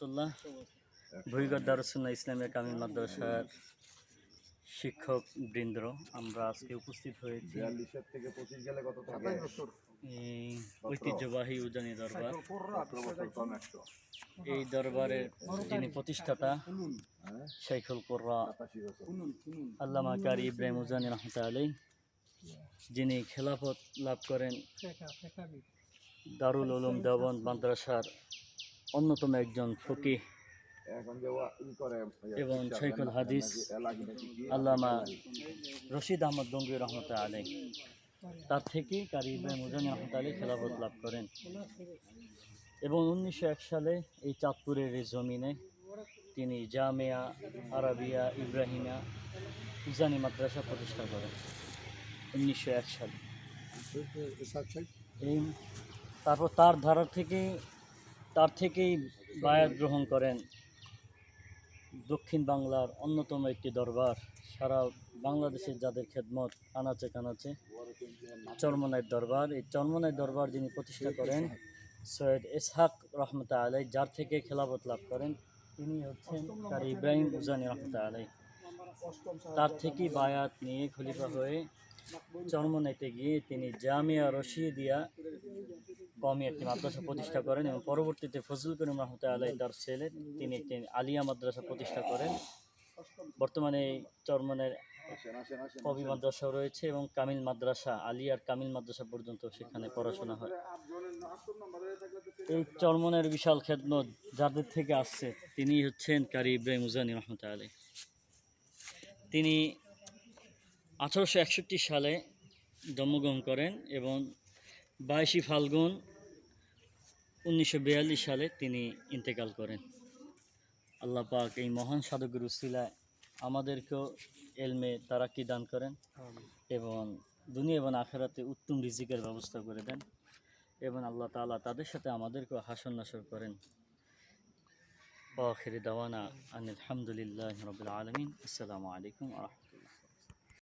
রহমতুল্লাহ ভুইগড় দারুসুল্লাহ ইসলামিয়া কামিল মাদ্রাসার শিক্ষক বৃন্দ আমরা আজকে উপস্থিত হয়েছি ঐতিহ্যবাহী উজানি দরবার। এই দরবারের যিনি প্রতিষ্ঠাতা শেখুল কোর্রা আল্লামা কারি ইব্রাহিম উজানি রহমত আলী যিনি খেলাফত লাভ করেন দারুল উলুম দেওবন্দ মাদ্রাসার অন্যতম একজন ফকি এবং শাইখুল হাদিস আল্লামা রশিদ আহমদ গঙ্গুই রহমত আলী তার থেকেই কারি ইব্রাহিম উজানি রহমত আলী খেলাফত লাভ করেন। এবং উনিশশো এক সালে এই চাঁদপুরের এই জমিনে তিনি জামিয়া আরাবিয়া ইব্রাহিমা উজানি মাদ্রাসা প্রতিষ্ঠা করেন উনিশশো এক সালে। এই তারপর তার ধারা থেকে তার থেকেই বায়াত গ্রহণ করেন। দক্ষিণ বাংলার অন্যতম একটি দরবার, সারা বাংলাদেশের যাদের খেদমত আনাচে কানাচে চরমনাইর দরবার। এই চরমনাইর দরবার যিনি প্রতিষ্ঠা করেন, সৈয়দ ইসহাক রহমতা আলাই, যার থেকে খেলাফত লাভ করেন, তিনি হচ্ছেন তার ইব্রাহিম উজানি রহমতা আলাই। তার থেকেই বায়াত নিয়ে খলিফা হয়ে চরমনাইতে গিয়ে তিনি জামিয়া রশিদিয়া কমি একটি মাদ্রাসা প্রতিষ্ঠা করেন এবং পরবর্তীতে ফজল করিম রহমত আলাই তার ছেলে, তিনি একটি আলিয়া মাদ্রাসা প্রতিষ্ঠা করেন। বর্তমানে চরমনের কবি মাদ্রাসাও রয়েছে এবং কামিল মাদ্রাসা, আলিয়ার কামিল মাদ্রাসা পর্যন্ত সেখানে পড়াশোনা হয়। এই চরমনের বিশাল খেদমত যাদের থেকে আসছে, তিনি হচ্ছেন কারি ইব্রাহিম উজানি রহমত আলী তিনি আঠারোশো একষট্টি সালে জন্মগ্রহণ করেন এবং বাইশে ফাল্গুন উনিশশো বিয়াল্লিশ সালে তিনি ইন্তেকাল করেন। আল্লাহ পাক এই মহান সাধকের উসিলায় আমাদেরকেও এলমে তারাকি দান করেন এবং দুনিয়া এবং আখেরাতে উত্তম রিজিকের ব্যবস্থা করে দেন এবং আল্লাহ তাআলা তাদের সাথে আমাদেরকেও হাসন নাসর করেন। আখির দাওয়ানা আনিল হামদুলিল্লাহ রবিল আলমিন। আসসালামু আলাইকুম আ